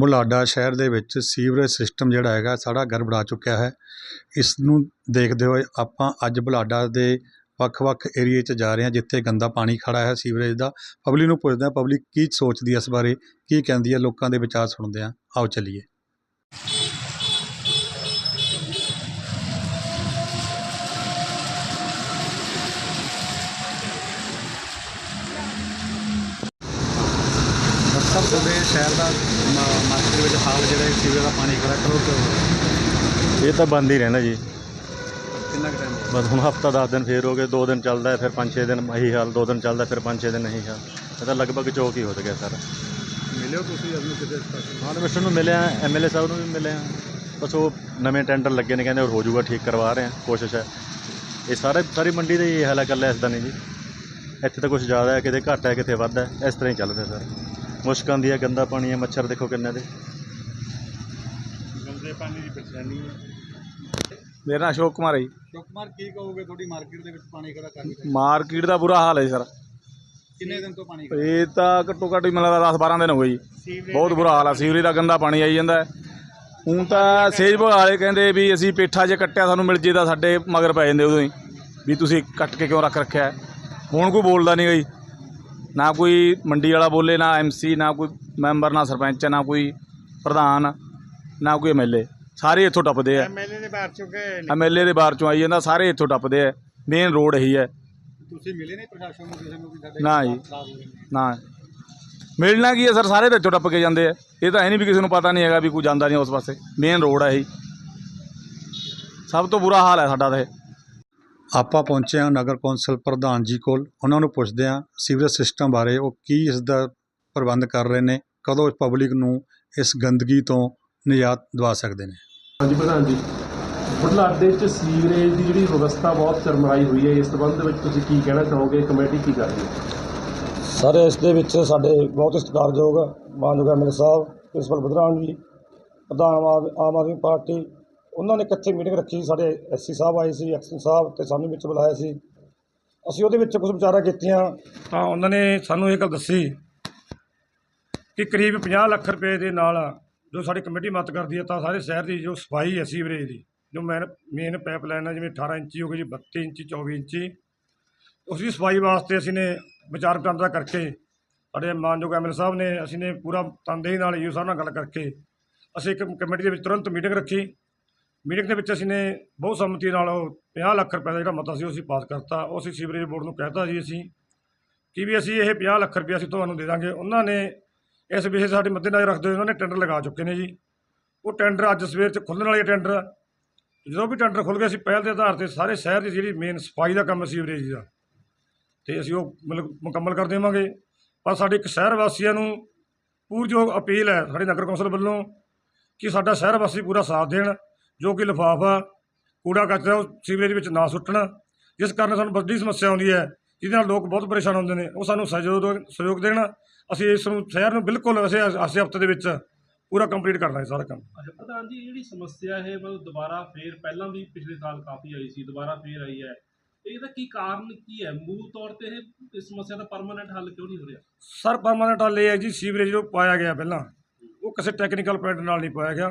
ਬੁਢਲਾਡਾ ਸ਼ਹਿਰ ਦੇ ਵਿੱਚ ਸੀਵਰੇਜ ਸਿਸਟਮ ਜਿਹੜਾ ਹੈਗਾ ਸਾਰਾ ਗੜਬੜਾ ਚੁੱਕਿਆ ਹੈ। ਇਸ ਨੂੰ ਦੇਖਦੇ ਹੋਏ ਆਪਾਂ ਅੱਜ ਬੁਢਲਾਡਾ ਦੇ ਵੱਖ-ਵੱਖ ਏਰੀਏ 'ਚ ਜਾ ਰਹੇ ਹਾਂ, ਜਿੱਥੇ ਗੰਦਾ ਪਾਣੀ ਖੜ੍ਹਾ ਹੈ ਸੀਵਰੇਜ ਦਾ। ਪਬਲਿਕ ਨੂੰ ਪੁੱਛਦੇ ਹਾਂ, ਪਬਲਿਕ ਕੀ ਸੋਚਦੀ ਹੈ ਇਸ ਬਾਰੇ? ਕੀ ਕਹਿੰਦੀ ਹੈ? ਲੋਕਾਂ ਦੇ ਵਿਚਾਰ ਸੁਣਦੇ ਹਾਂ। ਆਓ ਚੱਲੀਏ। ਸਭ ਤੋਂ ਦੇ ਸ਼ਹਿਰ ਦਾ ਮਾਰਕੀਟ ਦੇ ਵਿੱਚ ਹਾਲ ਜਿਹੜਾ ਸੀਵਰੇਜ ਦਾ ਪਾਣੀ ਖੜਾ ਕਰੋ ਇਹ ਤਾਂ ਬੰਦ ਹੀ ਰਹਿੰਦਾ ਜੀ। ਕਿੰਨਾ ਟਾਈਮ ਬਸ ਹੁਣ ਹਫਤਾ 10 ਦਿਨ ਫੇਰ ਹੋ ਗਏ 2 ਦਿਨ ਚੱਲਦਾ ਫਿਰ 5-6 ਦਿਨ ਇਹੀ ਹਾਲ 2 ਦਿਨ ਚੱਲਦਾ ਫਿਰ 5-6 ਦਿਨ ਇਹੀ ਹਾਲ। ਇਹ ਤਾਂ ਲਗਭਗ ਚੌਕ ਹੀ ਹੋ ਗਿਆ ਸਰ। ਮਿਲਿਓ ਤੁਸੀਂ ਅਜਨੂੰ ਕਿਸੇ ਹਾਂ ਮਿਸਟਰ ਨੂੰ ਮਿਲਿਆ ਐਮਐਲਏ ਸਾਹਿਬ ਨੂੰ ਵੀ ਮਿਲਿਆ। ਬਸ ਉਹ ਨਵੇਂ ਟੈਂਡਰ ਲੱਗੇ ਨੇ ਕਹਿੰਦੇ ਹੋਰ ਹੋ ਜਾਊਗਾ ਠੀਕ ਕਰਵਾ ਰਹੇ ਆ ਕੋਸ਼ਿਸ਼ ਹੈ। ਇਹ ਸਾਰੇ ਸਾਰੀ ਮੰਡੀ ਦਾ ਹੀ ਇਹ ਹਾਲ ਹੈ ਇਕੱਲਾ ਇਸ ਦਾ ਨਹੀਂ ਜੀ। ਇੱਥੇ ਤਾਂ ਕੁਝ ਜ਼ਿਆਦਾ ਹੈ ਕਿਤੇ ਘੱਟ ਹੈ ਕਿਤੇ ਵੱਧ ਹੈ ਇਸ ਤਰ੍ਹਾਂ ਹੀ ਚੱਲ ਰਿਹਾ ਸਰ। ਮੁਸ਼ਕ ਆਉਂਦੀ ਹੈ ਗੰਦਾ ਪਾਣੀ ਹੈ ਮੱਛਰ ਦੇਖੋ ਕਿੰਨੇ ਦੇ। ਗੰਦੇ ਪਾਣੀ ਦੀ ਪਰੇਸ਼ਾਨੀ ਹੈ ਮੇਰਾ ਨਾਮ ਅਸ਼ੋਕ ਕੁਮਾਰ ਹੈ ਜੀ। ਸ਼ੁਕਮਾਰ ਕੀ ਕਹੋਗੇ? ਤੁਹਾਡੀ ਮਾਰਕੀਟ ਦੇ ਵਿੱਚ ਪਾਣੀ ਖੜਾ ਕਰਨੀ ਮਾਰਕੀਟ ਦਾ ਬੁਰਾ ਹਾਲ ਹੈ ਜੀ ਸਰ। ਕਿੰਨੇ ਦਿਨ ਤੋਂ ਪਾਣੀ ਇਹ ਤਾਂ ਘੱਟੋ ਘੱਟ ਹੀ ਮੈਨੂੰ ਲੱਗਦਾ 10 12 ਦਿਨ ਹੋ ਗਏ ਜੀ। ਬਹੁਤ ਬੁਰਾ ਹਾਲ ਆ ਸੀਵਰੇਜ ਦਾ ਗੰਦਾ ਪਾਣੀ ਆਈ ਜਾਂਦਾ ਹੁਣ ਤਾਂ ਸੇਜ ਵਿਭਾਗ ਵਾਲੇ ਕਹਿੰਦੇ ਵੀ ਅਸੀਂ ਪੇਠਾ ਜੇ ਕੱਟਿਆ ਸਾਨੂੰ ਮਿਲ ਜੇ ਤਾਂ ਸਾਡੇ ਮਗਰ ਪੈ ਜਾਂਦੇ ਉਦੋਂ ਹੀ। ਵੀ ਤੁਸੀਂ ਕੱਟ ਕੇ ਕਿਉਂ ਰੱਖ ਰੱਖਿਆ ਹੈ? ਹੁਣ ਕੋਈ ਬੋਲਦਾ ਨਹੀਂ ਗਈ ਨਾ ਕੋਈ ਮੰਡੀ ਵਾਲਾ ਬੋਲੇ ਨਾ ਐਮਸੀ ਨਾ ਕੋਈ ਮੈਂਬਰ ਨਾ ਸਰਪੰਚ ਨਾ ਕੋਈ ਪ੍ਰਧਾਨ ਨਾ ਕੋਈ ਐਮਐਲਏ ਸਾਰੇ ਇੱਥੋਂ ਟੱਪਦੇ ਆ। ਐਮਐਲਏ ਦੇ ਬਾਹਰ ਚੁੱਕੇ ਐਮਐਲਏ ਦੇ ਬਾਹਰ ਚੋਂ ਆਈ ਜਾਂਦਾ ਸਾਰੇ ਇੱਥੋਂ ਟੱਪਦੇ ਆ। ਮੇਨ ਰੋਡ ਇਹੀ ਹੈ ਤੁਸੀਂ ਮਿਲੇ ਨਹੀਂ ਪ੍ਰਸ਼ਾਸਨ ਨੂੰ ਕਿਸੇ ਨੂੰ ਵੀ ਸਾਡੇ ਨਾ ਜੀ। ਖਰਾਬ ਹੋ ਗਏ ਨੇ। ਨਾ ਮਿਲਣਾ ਕੀ ਹੈ ਸਰ? ਸਾਰੇ ਤੇ ਇੱਥੋਂ ਟੱਪ ਕੇ ਜਾਂਦੇ ਆ। ਇਹ ਤਾਂ ਹੈ ਨਹੀਂ ਵੀ ਕਿਸੇ ਨੂੰ ਪਤਾ ਨਹੀਂ ਹੈਗਾ ਵੀ ਕੋਈ ਜਾਂਦਾ ਨਹੀਂ ਉਸ ਪਾਸੇ। ਮੇਨ ਰੋਡ ਹੈ ਇਹ। ਸਭ ਤੋਂ ਬੁਰਾ ਹਾਲ ਹੈ ਸਾਡਾ ਤਾਂ ਇਹ। ਆਪਾਂ ਪਹੁੰਚੇ ਹਾਂ ਨਗਰ ਕੌਂਸਲ ਪ੍ਰਧਾਨ ਜੀ ਕੋਲ। ਉਹਨਾਂ ਨੂੰ ਪੁੱਛਦੇ ਹਾਂ ਸੀਵਰੇਜ ਸਿਸਟਮ ਬਾਰੇ ਉਹ ਕੀ ਇਸ ਦਾ ਪ੍ਰਬੰਧ ਕਰ ਰਹੇ ਨੇ ਕਦੋਂ ਇਸ ਪਬਲਿਕ ਨੂੰ ਇਸ ਗੰਦਗੀ ਤੋਂ ਨਿਜਾਤ ਦਵਾ ਸਕਦੇ ਨੇ? ਹਾਂਜੀ ਪ੍ਰਧਾਨ ਜੀ ਬੁਢਲਾਡੇ 'ਚ ਸੀਵਰੇਜ ਦੀ ਜਿਹੜੀ ਵਿਵਸਥਾ ਬਹੁਤ ਚਰਮਰਾਈ ਹੋਈ ਹੈ ਇਸ ਸੰਬੰਧ ਵਿੱਚ ਤੁਸੀਂ ਕੀ ਕਹਿਣਾ ਚਾਹੋਗੇ ਕਮੇਟੀ ਕੀ ਕਰ ਰਹੀ ਹੈ? ਸਰ ਇਸ ਦੇ ਵਿੱਚ ਸਾਡੇ ਬਹੁਤ ਸਤਿਕਾਰਯੋਗ ਮਾਨਯੋਗ ਐਮਐਲਏ ਸਾਹਿਬ ਪ੍ਰਿੰਸੀਪਲ ਬਦਰਾਨ ਜੀ ਪ੍ਰਧਾਨ ਆਮ ਆਮ ਆਦਮੀ ਪਾਰਟੀ ਉਹਨਾਂ ਨੇ ਇਕੱਠੇ ਮੀਟਿੰਗ ਰੱਖੀ, ਸਾਡੇ ਐਸਸੀ ਸਾਹਿਬ ਆਏ ਸੀ ਐਕਸ਼ਨ ਸਾਹਿਬ ਤੇ ਸਾਨੂੰ ਵਿੱਚ ਬੁਲਾਇਆ ਸੀ। ਅਸੀਂ ਉਹਦੇ ਵਿੱਚ ਕੁਝ ਵਿਚਾਰਾਂ ਕੀਤੀਆਂ, ਤਾਂ ਉਹਨਾਂ ਨੇ ਸਾਨੂੰ ਇਹ ਗੱਲ ਦੱਸੀ ਕਿ ਕਰੀਬ 50 ਲੱਖ ਰੁਪਏ ਦੇ ਨਾਲ ਜੋ ਸਾਡੀ ਕਮੇਟੀ ਮਦਦ ਕਰਦੀ ਹੈ, ਤਾਂ ਸਾਰੇ ਸ਼ਹਿਰ ਦੀ ਜੋ ਸਫ਼ਾਈ ਹੈ ਸੀਵਰੇਜ ਦੀ, ਜੋ ਮੇਨ ਮੇਨ ਪਾਈਪਲਾਈਨ ਹੈ, ਜਿਵੇਂ 18 ਇੰਚੀ ਹੋ ਗਈ ਜੀ 32 ਇੰਚੀ 24 ਇੰਚੀ, ਉਸ ਦੀ ਸਫ਼ਾਈ ਵਾਸਤੇ ਅਸੀਂ ਨੇ ਵਿਚਾਰ ਵਟਾਂਦਰਾ ਕਰਕੇ, ਸਾਡੇ ਮਾਨਯੋਗ ਐਮਐਲ ਸਾਹਿਬ ਨੇ, ਅਸੀਂ ਨੇ ਪੂਰਾ ਤਨਦੇਹੀ ਨਾਲ ਯੂ ਸਾਹਿਬ ਨਾਲ ਗੱਲ ਕਰਕੇ, ਅਸੀਂ ਇੱਕ ਕਮੇਟੀ ਦੇ ਵਿੱਚ ਤੁਰੰਤ ਮੀਟਿੰਗ ਰੱਖੀ। ਮੀਟਿੰਗ ਦੇ ਵਿੱਚ ਅਸੀਂ ਨੇ ਬਹੁਤ ਸੰਮਤੀ ਨਾਲ ਉਹ 50 ਲੱਖ ਰੁਪਏ ਦਾ ਜਿਹੜਾ ਮਤਾ ਸੀ, ਉਹ ਅਸੀਂ ਪਾਸ ਕਰਤਾ। ਉਹ ਅਸੀਂ ਸੀਵਰੇਜ ਬੋਰਡ ਨੂੰ ਕਹਿਤਾ ਜੀ ਅਸੀਂ ਕਿ ਵੀ ਅਸੀਂ ਇਹ 50 ਲੱਖ ਰੁਪਏ ਅਸੀਂ ਤੁਹਾਨੂੰ ਦੇ ਦਾਂਗੇ। ਉਹਨਾਂ ਨੇ ਇਸ ਵਿਸ਼ੇ ਸਾਡੇ ਮੱਦੇਨਜ਼ਰ ਰੱਖਦੇ ਹੋਏ ਉਹਨਾਂ ਨੇ ਟੈਂਡਰ ਲਗਾ ਚੁੱਕੇ ਨੇ ਜੀ। ਉਹ ਟੈਂਡਰ ਅੱਜ ਸਵੇਰ 'ਚ ਖੁੱਲ੍ਹਣ ਵਾਲੇ ਟੈਂਡਰ। ਜਦੋਂ ਵੀ ਟੈਂਡਰ ਖੁੱਲ੍ਹ ਗਏ ਅਸੀਂ ਪਹਿਲ ਦੇ ਆਧਾਰ ਤੇ ਸਾਰੇ ਸ਼ਹਿਰ ਦੀ ਜਿਹੜੀ ਮੇਨ ਸਫ਼ਾਈ ਦਾ ਕੰਮ ਸੀਵਰੇਜ ਦਾ, ਤੇ ਅਸੀਂ ਉਹ ਮਤਲਬ ਮੁਕੰਮਲ ਕਰ ਦੇਵਾਂਗੇ। ਪਰ ਸਾਡੇ ਇੱਕ ਸ਼ਹਿਰ ਵਾਸੀਆਂ ਨੂੰ ਪੂਰਜੋਗ ਅਪੀਲ ਹੈ, ਸਾਡੇ ਨਗਰ ਕੌਂਸਲ ਵੱਲੋਂ ਕਿ ਸਾਡਾ ਸ਼ਹਿਰ ਵਾਸੀ ਪੂਰਾ ਸਾਥ ਦੇਣ। ਜੋ ਕਿ ਲਿਫਾਫਾ ਕੂੜਾ ਕਚਰਾ ਉਹ ਸੀਵਰੇਜ ਵਿੱਚ ਨਾ ਸੁੱਟਣ। ਜਿਸ ਕਾਰਨ ਸਾਨੂੰ ਵੱਡੀ ਸਮੱਸਿਆ ਆਉਂਦੀ ਹੈ ਜਿਹਦੇ ਨਾਲ ਲੋਕ ਬਹੁਤ ਪਰੇਸ਼ਾਨ ਹੁੰਦੇ ਨੇ। ਉਹ ਸਾਨੂੰ ਸਹਿਯੋਗ ਸਹਿਯੋਗ ਦੇਣ। ਅਸੀਂ ਇਸ ਨੂੰ ਸ਼ਹਿਰ ਨੂੰ ਬਿਲਕੁਲ ਅਸੀਂ ਆਸੇ ਹਫ਼ਤੇ ਦੇ ਵਿੱਚ ਪੂਰਾ ਕੰਪਲੀਟ ਕਰਨਾ ਹੈ ਸਾਰਾ ਕੰਮ। ਅੱਛਾ ਪ੍ਰਧਾਨ ਜੀ ਜਿਹੜੀ ਸਮੱਸਿਆ ਹੈ ਮਤਲਬ ਦੁਬਾਰਾ ਫੇਰ ਪਹਿਲਾਂ ਵੀ ਪਿਛਲੇ ਸਾਲ ਕਾਫੀ ਆਈ ਸੀ ਦੁਬਾਰਾ ਫੇਰ ਆਈ ਹੈ। ਇਹਦਾ ਕੀ ਕਾਰਨ ਕੀ ਹੈ? ਮੂਲ ਤੌਰ ਤੇ ਇਹ ਇਸ ਸਮੱਸਿਆ ਦਾ ਪਰਮਾਨੈਂਟ ਹੱਲ ਕਿਉਂ ਨਹੀਂ ਹੋ ਰਿਹਾ? ਸਰ ਪਰਮਾਨੈਂਟ ਹੱਲ ਇਹ ਹੈ ਜੀ ਸੀਵਰੇਜ ਜੋ ਪਾਇਆ ਗਿਆ ਪਹਿਲਾਂ ਉਹ ਕਿਸੇ ਟੈਕਨੀਕਲ ਪੁਆਇੰਟ ਨਾਲ ਨਹੀਂ ਪਾਇਆ ਗਿਆ।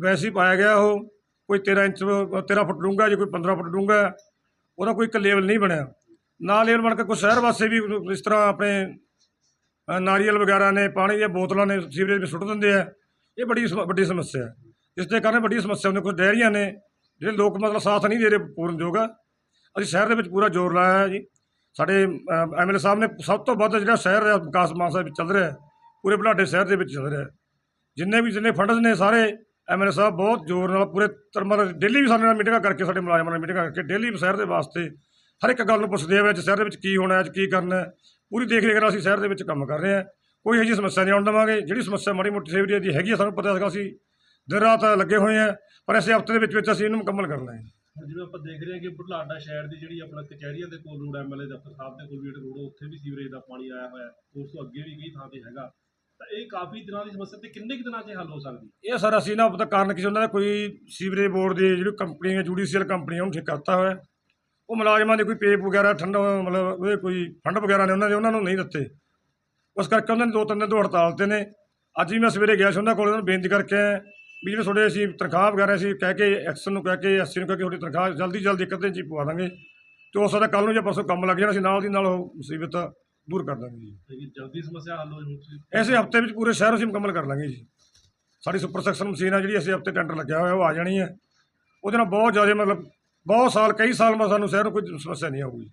ਵੈਸੇ ਹੀ ਪਾਇਆ ਗਿਆ ਉਹ, ਕੋਈ 13 ਇੰਚ 13 ਫੁੱਟ ਡੂੰਘਾ ਜੇ ਕੋਈ 15 ਫੁੱਟ ਡੂੰਘਾ, ਉਹਦਾ ਕੋਈ ਇੱਕ ਲੇਵਲ ਨਹੀਂ ਬਣਿਆ। ਨਾ ਲੇਵਲ ਬਣ ਕੇ ਕੋਈ ਸ਼ਹਿਰ ਵਾਸਤੇ ਵੀ ਇਸ ਤਰ੍ਹਾਂ ਆਪਣੇ ਨਾਰੀਅਲ ਵਗੈਰਾ ਨੇ, ਪਾਣੀ ਦੀਆਂ ਬੋਤਲਾਂ ਨੇ, ਸੀਵਰੇਜ ਵਿੱਚ ਸੁੱਟ ਦਿੰਦੇ ਆ। ਇਹ ਬੜੀ ਸਮ- ਵੱਡੀ ਸਮੱਸਿਆ ਹੈ। ਇਸ ਦੇ ਕਾਰਨ ਵੱਡੀ ਸਮੱਸਿਆ ਹੁੰਦੀ ਕੁਝ ਡੈਰੀਆਂ ਨੇ, ਜਿਹੜੇ ਲੋਕ ਮਤਲਬ ਸਾਥ ਨਹੀਂ ਦੇ ਰਹੇ ਪੂਰਨ ਯੋਗ ਅਸੀਂ ਸ਼ਹਿਰ ਦੇ ਵਿੱਚ ਪੂਰਾ ਜ਼ੋਰ ਲਾਇਆ ਹੈ ਜੀ। ਸਾਡੇ ਐਮਐਲਏ ਸਾਹਿਬ ਨੇ ਸਭ ਤੋਂ ਵੱਧ ਜਿਹੜਾ ਸ਼ਹਿਰ ਦਾ ਵਿਕਾਸ ਮਾਨਸਾ ਵਿੱਚ ਚੱਲ ਰਿਹਾ ਪੂਰੇ ਬੁਢਲਾਡੇ ਸ਼ਹਿਰ ਦੇ ਵਿੱਚ ਚੱਲ ਰਿਹਾ ਜਿੰਨੇ ਵੀ ਜਿੰਨੇ ਫੰਡਸ ਨੇ ਸਾਰੇ ਐਮਐਲਏ ਸਾਹਿਬ ਬਹੁਤ ਜ਼ੋਰ ਨਾਲ ਪੂਰੇ ਤਰਮਾ ਡੇਲੀ ਵੀ ਸਾਡੇ ਨਾਲ ਮੀਟਿੰਗਾਂ ਕਰਕੇ ਸਾਡੇ ਮੁਲਾਜ਼ਮਾਂ ਨਾਲ ਮੀਟਿੰਗਾਂ ਕਰਕੇ ਡੇਲੀ ਸ਼ਹਿਰ ਦੇ ਵਾਸਤੇ ਹਰ ਇੱਕ ਗੱਲ ਨੂੰ ਪੁੱਛਦੇ ਆ ਵੀ ਅੱਜ ਸ਼ਹਿਰ ਦੇ ਵਿੱਚ ਕੀ ਹੋਣਾ ਹੈ ਅੱਜ ਕੀ ਕਰਨਾ ਹੈ ਪੂਰੀ ਦੇਖ ਰੇਖ ਨਾਲ ਅਸੀਂ ਸ਼ਹਿਰ ਦੇ ਵਿੱਚ ਕੰਮ ਕਰ ਰਹੇ ਹਾਂ। ਕੋਈ ਇਹੋ ਜਿਹੀ ਸਮੱਸਿਆ ਨਹੀਂ ਆਉਣ ਦੇਵਾਂਗੇ। ਜਿਹੜੀ ਸਮੱਸਿਆ ਮਾੜੀ ਮੋਟੀ ਸੇਵਰੀ ਦੀ ਹੈਗੀ ਆ, ਸਾਨੂੰ ਪਤਾ ਹੈਗਾ ਅਸੀਂ ਦਿਨ ਰਾਤ ਲੱਗੇ ਹੋਏ ਹਾਂ, ਪਰ ਇਸੇ ਹਫ਼ਤੇ ਦੇ ਵਿੱਚ ਵਿੱਚ ਅਸੀਂ ਇਹਨੂੰ ਮੁਕੰਮਲ ਕਰਨਾ ਹੈ। ਜਿਵੇਂ ਆਪਾਂ ਦੇਖ ਰਹੇ ਹਾਂ ਕਿ ਬੁਢਲਾਡਾ ਸ਼ਹਿਰ ਦੀ ਜਿਹੜੀ ਆਪਣਾ ਕਚਹਿਰੀਆਂ ਦੇ ਕੋਲ ਰੋਡ ਐਮਐਲਏ ਦਫ਼ਤਰ ਸਾਹਿਬ ਦੇ ਕੋਲ ਵੀ ਰੋਡ ਉੱਥੇ ਵੀ ਸੀਵਰੇਜ ਦਾ ਪਾਣੀ ਆਇਆ ਹੋਇਆ, ਉਸ ਤੋਂ ਅੱਗੇ ਵੀ ਕਈ ਥਾਂ ਤੇ ਹੈਗਾ। ਤਾਂ ਇਹ ਕਾਫੀ ਦਿਨਾਂ ਦੀ ਸਮੱਸਿਆ ਤੇ ਕਿੰਨੇ ਕੁ ਦਿਨਾਂ 'ਚ ਹੱਲ ਹੋ ਸਕਦੀ ਹੈ? ਇਹ ਸਰ, ਅਸੀਂ ਨਾ ਪਤਾ ਕਾਰਨ ਕਿਸੇ ਉਹਨਾਂ ਦਾ ਕੋਈ ਸੀਵਰੇਜ ਬੋਰਡ ਦੀ ਜਿਹੜੀ ਕੰਪਨੀ ਹੈ, ਜੁਡੀਸ਼ੀਅਲ ਕੰਪਨੀ ਹੈ, ਉਹਨੂੰ ਠੀਕ ਕਰਤਾ ਹੋਇਆ। ਉਹ ਮੁਲਾਜ਼ਮਾਂ ਦੇ ਕੋਈ ਪੇਪ ਵਗੈਰਾ, ਠੰਡਾ ਮਤਲਬ ਉਹਦੇ ਕੋਈ ਫੰਡ ਵਗੈਰਾ ਨੇ ਉਹਨਾਂ ਦੇ, ਉਹਨਾਂ ਨੂੰ ਨਹੀਂ ਦਿੱਤੇ। ਉਸ ਕਰਕੇ ਉਹਨਾਂ ਨੇ ਦੋ ਤਿੰਨ ਦਿਨ ਤੋਂ ਹੜਤਾਲ ਤੇ ਨੇ। ਅੱਜ ਵੀ ਮੈਂ ਸਵੇਰੇ ਗਿਆ ਸੀ ਉਹਨਾਂ ਕੋਲ, ਉਹਨਾਂ ਨੂੰ ਬੇਨਤੀ ਕਰਕੇ ਆਇਆ ਵੀ ਜਿਹੜੇ ਤੁਹਾਡੇ ਅਸੀਂ ਤਨਖਾਹ ਵਗੈਰਾ ਅਸੀਂ ਕਹਿ ਕੇ ਐਕਸ਼ਨ ਨੂੰ ਕਹਿ ਕੇ ਐਸਸੀ ਨੂੰ ਕਹਿ ਕੇ ਤੁਹਾਡੀ ਤਨਖਾਹ ਜਲਦੀ ਜਲਦੀ ਇੱਕ ਦਿਨ 'ਚ ਹੀ ਪਵਾ ਦਾਂਗੇ। ਤੇ ਹੋ ਸਕਦਾ ਕੱਲ ਨੂੰ ਜਾਂ ਪਰਸੋਂ ਕੰਮ ਲੱਗ ਜਾਣਾ ਸੀ ਨਾਲ ਦੀ ਨਾਲ ਉਹ ਮੁਸੀਬਤ ਦੂਰ ਕਰ ਦਾਂਗੇ ਜੀ। ਲੇਕਿਨ ਜਲਦੀ ਸਮੱਸਿਆ ਹੱਲ ਹੋ ਜਾਊ ਤੁਸੀਂ। ਐਸੇ ਹਫ਼ਤੇ ਵਿੱਚ ਪੂਰੇ ਸ਼ਹਿਰ ਅਸੀਂ ਮੁਕੰਮਲ ਕਰ ਲਾਂਗੇ ਜੀ। ਸਾਡੀ ਸੁਪਰ ਸੈਕਸ਼ਨ ਮਸ਼ੀਨ ਆ ਜਿਹੜੀ ਅਸੀਂ ਹਫ਼ਤੇ ਟੈਂਡਰ ਲੱਗਿਆ ਹੋਇਆ ਉਹ ਆ ਜਾਣੀ ਹੈ। ਉਹਦੇ ਨਾਲ ਬਹੁਤ ਜ਼ਿਆਦਾ ਮਤਲਬ ਬਹੁਤ ਸਾਲ ਕਈ ਸਾਲ ਮਾ ਸਾਨੂੰ ਸ਼ਹਿਰ ਨੂੰ ਕੋਈ ਸਮੱਸਿਆ ਨਹੀਂ ਆਊਗੀ।